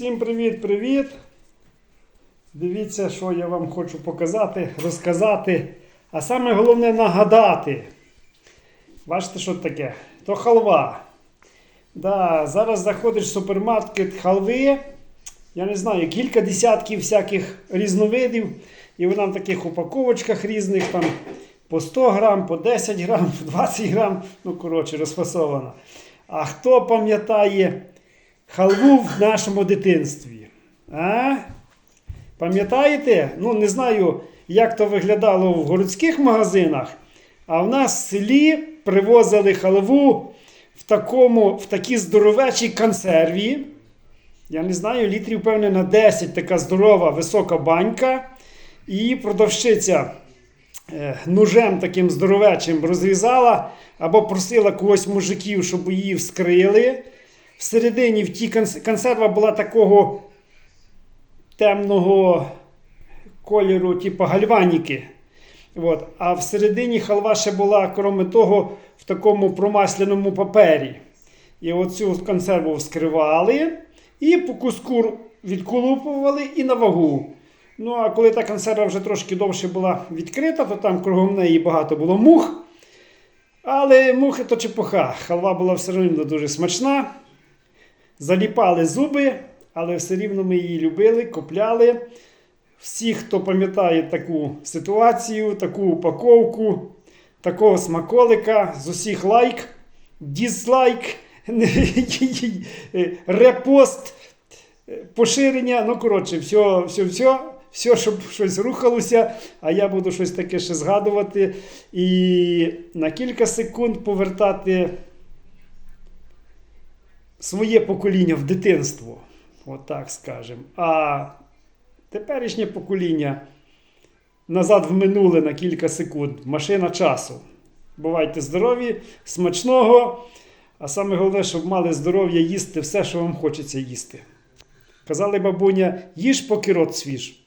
Всім привіт-привіт! Дивіться, що я вам хочу показати, розказати, а саме головне нагадати. Бачите, що таке? То халва. Да, зараз заходиш в супермаркет халви. Я не знаю, кілька десятків всяких різновидів. І вона в таких упаковочках різних, там по 100 грам, по 10 грам, по 20 грам. Ну, коротше, розфасована. А хто пам'ятає халву в нашому дитинстві? А? Пам'ятаєте? Ну, не знаю, як то виглядало в городських магазинах, а в нас в селі привозили халву в, такому, в такій здоровечій консерві. Я не знаю, літрів, певне, на 10 така здорова висока банька. І продавщиця е, ножем таким здоровечим розрізала або просила когось мужиків, щоб її вскрили. Всередині в тій консерва була такого темного кольору, типу гальваніки. От. А всередині халва ще була, крім того, в такому промасляному папері. І оцю консерву вскривали і по куску відколупували і на вагу. Ну, а коли та консерва вже трошки довше була відкрита, то там кругом неї багато було мух. Але мухи то чепуха. Халва була все рівно дуже смачна. Заліпали зуби, але все рівно ми її любили, купляли. Всі, хто пам'ятає таку ситуацію, таку упаковку, такого смаколика, з усіх лайк, дізлайк, репост, поширення. Ну, коротше, все, все, все, все, щоб щось рухалося, а я буду щось таке ще згадувати. І на кілька секунд повертати своє покоління в дитинство. Отак скажемо. А теперішнє покоління назад в минуле на кілька секунд. Машина часу. Бувайте здорові, смачного. А саме головне, щоб мали здоров'я їсти все, що вам хочеться їсти. Казали бабуня, їж поки рот свіж.